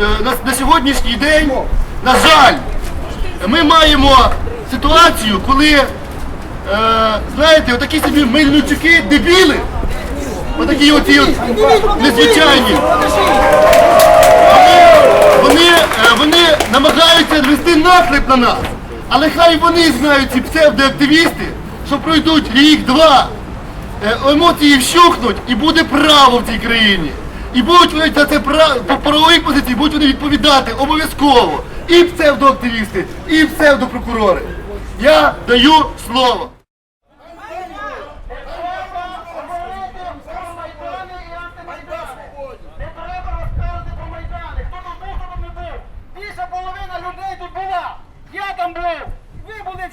е, на, на сьогоднішній день, на жаль, ми маємо ситуацію, коли, е, знаєте, отакі собі мельничуки, дебіли, отакі оці от незвичайні, вони, е, вони намагаються навести наклеп на нас. Але хай вони знають, ці псевдоактивісти, що пройдуть рік-два, е, емоції вщухнуть і буде право в цій країні. І будуть вони за це по правовій позиції будуть вони відповідати обов'язково. І псевдоактивісти, і псевдопрокурори. Я даю слово.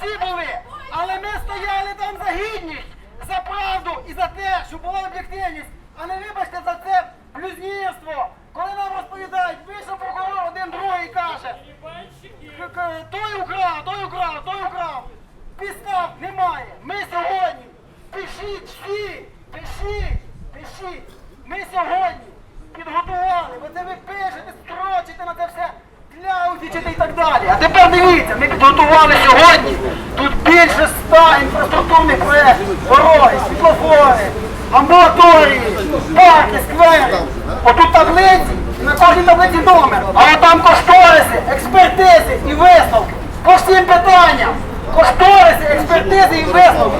Всі були. Але ми стояли там за гідність, за правду і за те, щоб була об'єктивність. А не вибачте за це блюзнірство. Коли нам розповідають, вийшов прокурор один другий каже, к- к- той украв, той украв, той украв. Підстав немає. Ми сьогодні. Пишіть всі, пишіть, пишіть. Ми сьогодні підготували. Ви це ви пишете, строчите на це все. Кляузічите і так далі. А тепер дивіться, ми підготували сьогодні. Тут більше ста інфраструктурних проєктів. Дороги, світлофори, амбулаторії, парки, сквери. Отут таблиці, на кожній таблиці номер. А отам кошториси, експертизи і висновки. По всім питанням. Кошториси, експертизи і висновки.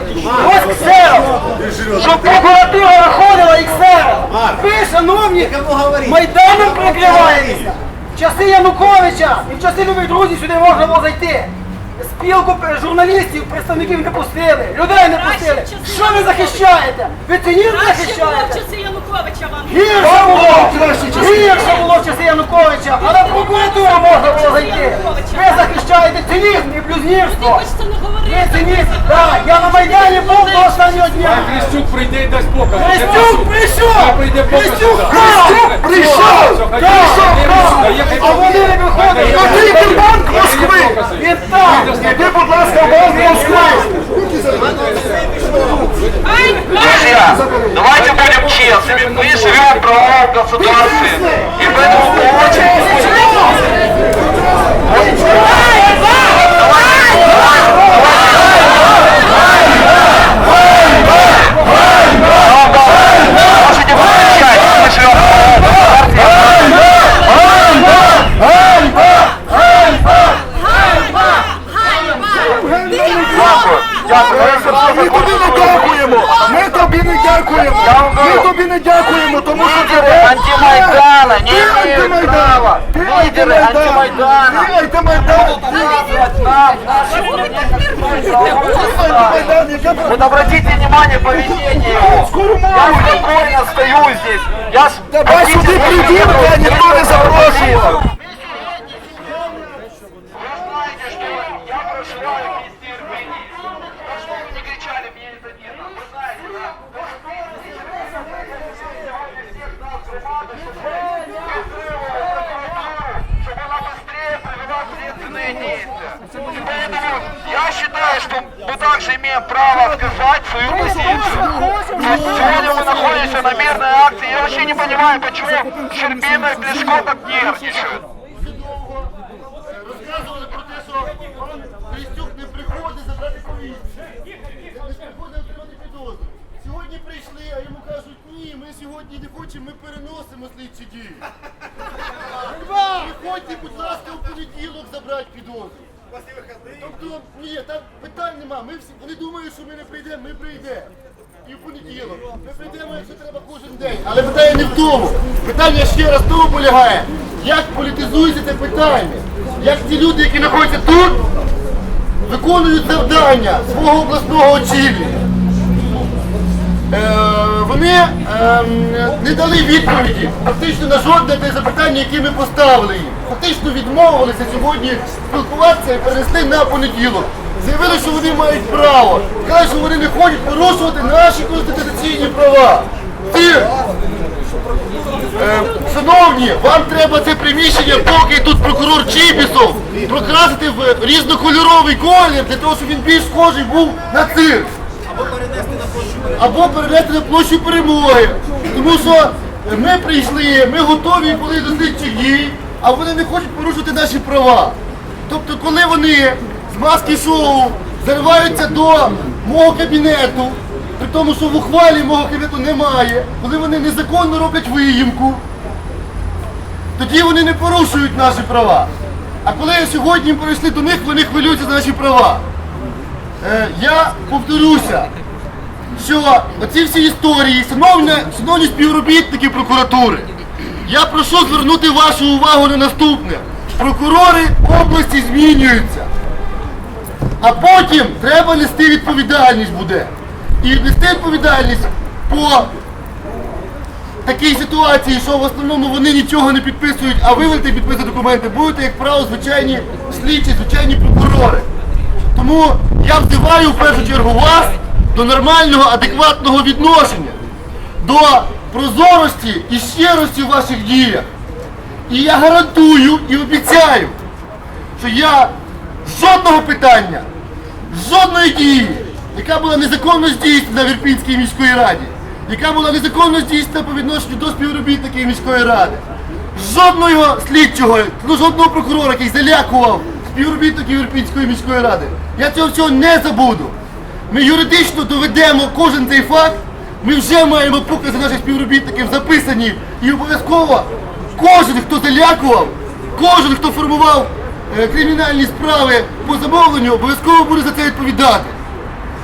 Ось ксерокс. Щоб прокуратура виходила і ксерокс. Ви, шановні, Майданом прикриваєтеся. В часи Януковича і в часи любих друзів сюди можна було зайти. Спілку журналістів, представників не пустили, людей не пустили. Що ви захищаєте? Ви цинізм захищаєте? Януковича вам. Гірше було! Гірше було в часи Януковича, але в прокуратуру можна було зайти. Ви захищаєте цинізм і Ти блюзнірство. хочеться не Ви говорити. цинізм, так, я на Майдані був до останнього дня. Христюк прийде і дасть показ. Христюк прийшов! прийде показ. Христюк прийшов! Прийшов! Прийшов! А вони не виходять! Прийде. банк Москви? Він там! Іди, будь ласка, в банк Москви! Друзья, давайте будем честными. Мы живем в правовом государстве. И поэтому по очереди... Можете помолчать, мы живем в антимайдан! Ти Лидеры антимайдана. Ти антимайдан! Указывать нам наши Антимайдан, яке Вот обратите внимание поведение его. Я спокойно стою здесь. Я с... Давай сюди прийди, тебе ніхто не запрошував! Вы Имеем право сказать свою позицию. Сегодня мы находимся на мирной акции. Я вообще не понимаю, почему Щербина и Плешко так нервничают. Розказували про те, що пан не приходить забрати повістку. Не приходить отримати підозру. Сьогодні прийшли, а йому кажуть, ні, ми сьогодні не хочемо, ми переносимо слідчі дії. Приходьте, будь ласка, у понеділок забрати підозру. Тобто, ні, там питань нема. Ми всі, вони думають, що ми не прийдемо, ми прийдемо. І в понеділок. Ми прийдемо, якщо треба кожен день. Але питання не в тому. Питання ще раз в тому полягає. Як політизується це питання? Як ці люди, які знаходяться тут, виконують завдання свого обласного очільника? Вони ем, не дали відповіді фактично на жодне те запитання, яке ми поставили їм. Фактично відмовилися сьогодні спілкуватися і перенесли на понеділок. Заявили, що вони мають право. Кажуть, що вони не хочуть порушувати наші конституційні права. Ті, Е, Шановні, вам треба це приміщення, поки тут прокурор Чіпісов, прокрасити в різнокольоровий колір, для того, щоб він більш схожий був на цирк. Або перенести на площу перемоги. Тому що ми прийшли, ми готові були до слідчих дій, а вони не хочуть порушити наші права. Тобто, коли вони з маски шоу зариваються до мого кабінету, при тому, що в ухвалі мого кабінету немає, коли вони незаконно роблять виїмку, тоді вони не порушують наші права. А коли сьогодні прийшли до них, вони хвилюються за наші права. Е, я повторюся, що оці всі історії, шановні, шановні співробітники прокуратури, я прошу звернути вашу увагу на наступне. Прокурори області змінюються. А потім треба нести відповідальність буде. І нести відповідальність по такій ситуації, що в основному вони нічого не підписують, а ви будете підписувати документи, будете, як правило, звичайні слідчі, звичайні прокурори. Тому я взиваю в першу чергу вас до нормального, адекватного відношення, до прозорості і щирості в ваших діях. І я гарантую і обіцяю, що я жодного питання, жодної дії, яка була незаконно здійснена в Ірпінській міської раді, яка була незаконно здійснена по відношенню до співробітників міської ради, жодного слідчого, ну, жодного прокурора, який залякував співробітників Ірпінської міської ради, я цього всього не забуду. Ми юридично доведемо кожен цей факт. Ми вже маємо покази наших співробітників записані і обов'язково кожен, хто залякував, кожен, хто формував е, кримінальні справи по замовленню, обов'язково буде за це відповідати.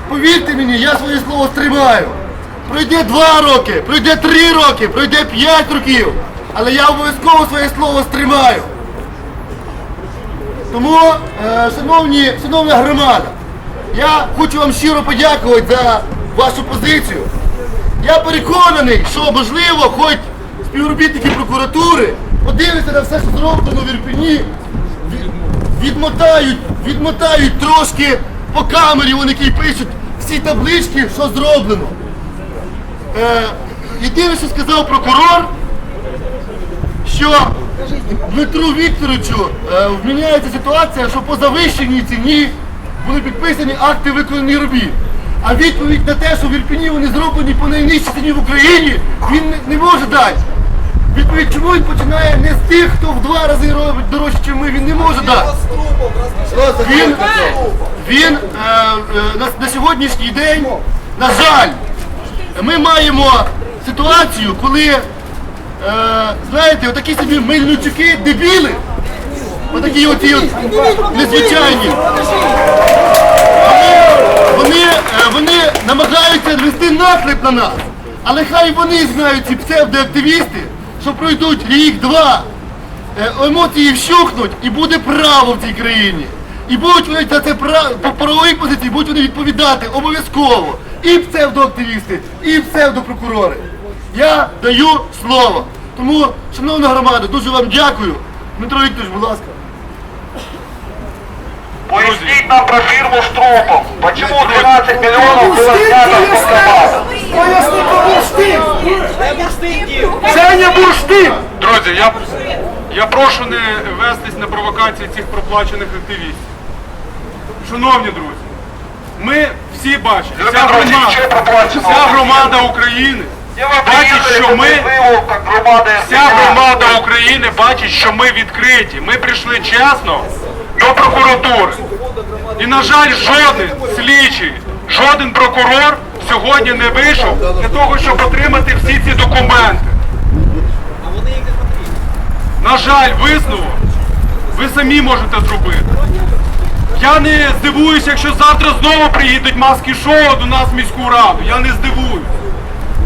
Повірте мені, я своє слово стримаю. Пройде два роки, пройде три роки, пройде п'ять років, але я обов'язково своє слово стримаю. Тому, е, шановні, шановна громада, я хочу вам щиро подякувати за вашу позицію. Я переконаний, що можливо, хоч співробітники прокуратури подивляться на все, що зроблено в Ірпені, відмотають, відмотають трошки по камері, вони які пишуть всі таблички, що зроблено. Е, єдине, що сказав прокурор, що Дмитру Вікторовичу е, вміняється ситуація, що по завищеній ціні були підписані акти виконаних робіт. А відповідь на те, що в Ірпіні вони зроблені по найнижчій ціні в Україні, він не, може дати. Відповідь, чому він починає не з тих, хто в два рази робить дорожче, ніж ми, він не може дати. Він, він е, е, на, на сьогоднішній день, на жаль, ми маємо ситуацію, коли, е, знаєте, отакі собі мильничуки, дебіли, отакі оці от незвичайні. Вони, е, вони намагаються вести наклеп на нас. Але хай вони знають, ці псевдоактивісти, що пройдуть рік-два, е, емоції вщухнуть і буде право в цій країні. І будуть вони за це по правовій позиції будуть вони відповідати обов'язково. І псевдоактивісти, і псевдопрокурори. Я даю слово. Тому, шановна громада, дуже вам дякую. Дмитро Вікторович, будь ласка. Пояснить нам про фирму с трупом. Почему 12 миллионов было снято с банкомата? Поясни, кому штик! Це не бурштин! Друзі, я, я прошу не вестись на провокації цих проплачених активістів. Шановні друзі, ми всі бачимо, вся Любі друзі, громада, ще проплачено. вся громада України И вы бачить, приехали що на ми, призыву, как громада вся громада України бачить, що ми відкриті. Ми прийшли чесно до прокуратури. І, на жаль, жоден слідчий, жоден прокурор сьогодні не вийшов для того, щоб отримати всі ці документи. На жаль, висновок ви самі можете зробити. Я не здивуюся, якщо завтра знову приїдуть маски шоу до нас в міську раду. Я не здивуюсь.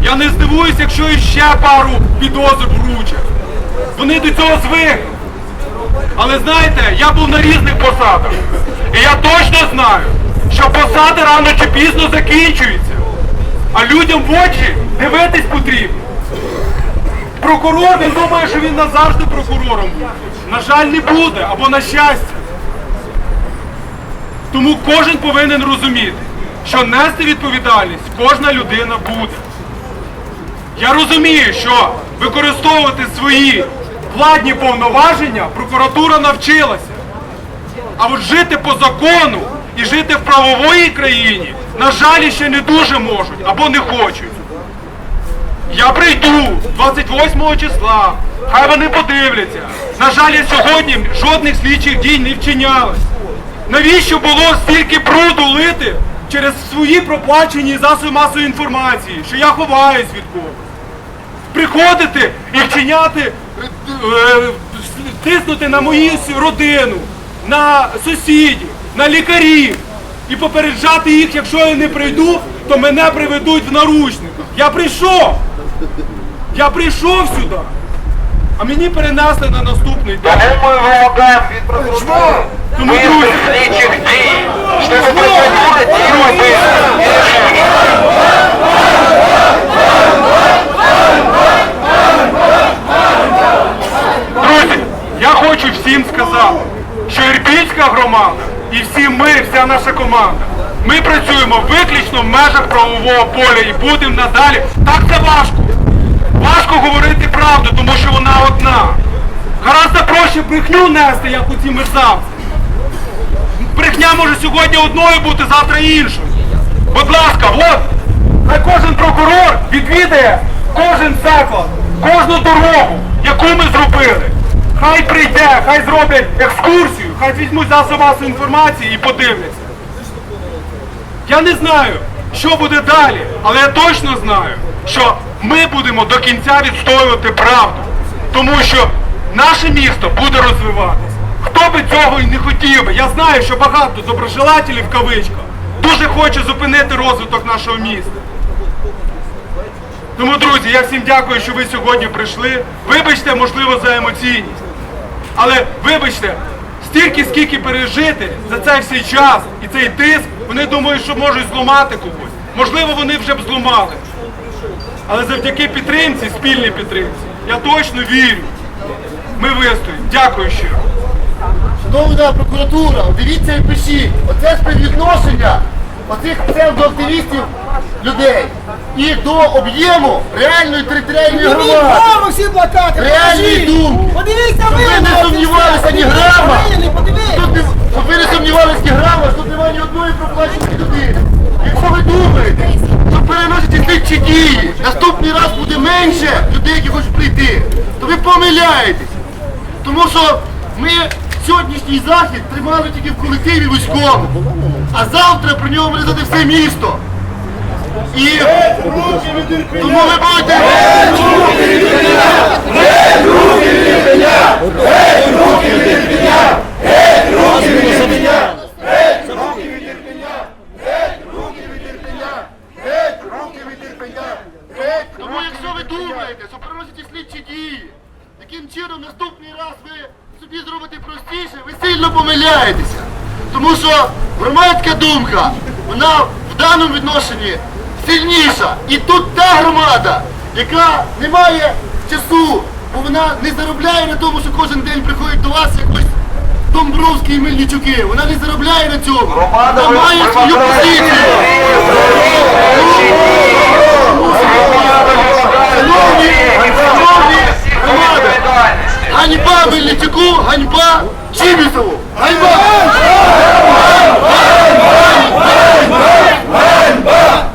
Я не здивуюсь, якщо іще пару підозр вручать. Вони до цього звикли. Але знаєте, я був на різних посадах. І я точно знаю, що посади рано чи пізно закінчуються. А людям в очі дивитись потрібно. Прокурор, він думає, що він назавжди прокурором буде. На жаль, не буде, або на щастя. Тому кожен повинен розуміти, що нести відповідальність кожна людина буде. Я розумію, що використовувати свої владні повноваження прокуратура навчилася. А от жити по закону і жити в правовій країні, на жаль, ще не дуже можуть або не хочуть. Я прийду 28 числа. Хай вони подивляться. На жаль, сьогодні жодних слідчих дій не вчинялось. Навіщо було стільки бруду лити через свої проплачені засоби масової інформації, що я ховаюсь від когось? Приходити і вчиняти, тиснути на мою с- родину, на сусідів, на лікарів і попереджати їх, якщо я не прийду, то мене приведуть в наручниках. Я прийшов! Я прийшов сюди! А мені перенесли на наступний день. Тому мы вымогаем від прокуратури Тому, высших друзі, слідчих дій, чтобы прокуратура действовала. Друзі, я хочу всім сказати, що Ірпінська громада і всі ми, вся наша команда, ми працюємо виключно в межах правового поля і будемо надалі. Так це важко. Важко говорити правду, тому що вона одна. Гораздо проще брехню нести, як у ці мерзавці. Брехня може сьогодні одною бути, завтра іншою. Будь ласка, от, хай кожен прокурор відвідає кожен заклад, кожну дорогу, яку ми зробили. Хай прийде, хай зроблять екскурсію, хай візьмуть засоби масової інформації і подивляться. Я не знаю, що буде далі, але я точно знаю, що ми будемо до кінця відстоювати правду. Тому що наше місто буде розвиватися. Хто би цього і не хотів би. Я знаю, що багато доброжелателів в кавичках дуже хоче зупинити розвиток нашого міста. Тому, друзі, я всім дякую, що ви сьогодні прийшли. Вибачте, можливо, за емоційність. Але вибачте, стільки, скільки пережити за цей всій час і цей тиск, вони думають, що можуть зламати когось. Можливо, вони вже б зламали. Але завдяки підтримці, спільній підтримці, я точно вірю. Ми вистоїмо. Дякую щиро. Шановна прокуратура, дивіться і пишіть. Оце співвідношення оцих псевдоактивістів людей і до об'єму реальної територіальної громади. Всі плакати, Реальні покажіть. думки. Подивіться ви, ви не сумнівалися ні грама. Тут не- Щоб ви не сумнівалися ні грама, тут немає ні одної проплаченої людини. Якщо ви думаєте, що переносите слідчі дії, наступний раз буде менше людей, які хочуть прийти, то ви помиляєтесь. Тому що ми сьогоднішній захід тримали тільки в колективі військовому, а завтра про нього буде знати все місто. І тому ви будете... Тому якщо ви думаєте, що приносите слідчі дії, таким чином наступний раз ви собі зробите простіше, ви сильно помиляєтеся. Тому що громадська думка, вона в даному відношенні сильніша. І тут та громада, яка не має часу, бо вона не заробляє на тому, що кожен день приходять до вас якось Домбровські і Мельничуки. Вона не заробляє на цьому. Громада Вона має свою позицію. Шановні, шановні громада, ганьба Мельничуку, ганьба Чібісову, ганьба! Давайте,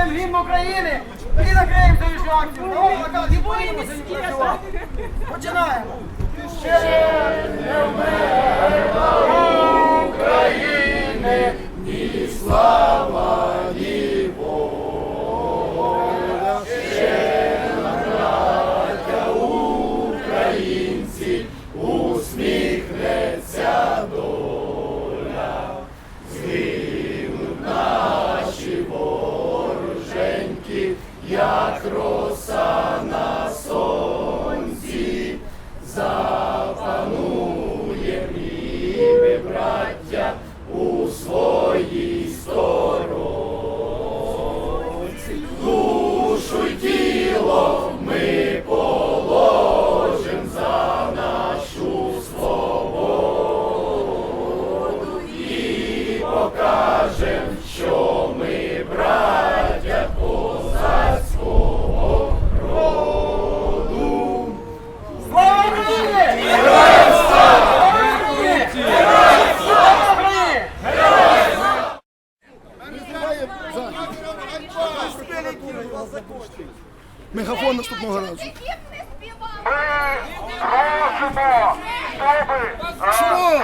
заспіваємо гімн України і накриємо цю акцію. Давай, плакат, і будемо сьогодні працювати. Починаємо. у своїй стороні. Мегафон наступного разу. Ми просимо, щоб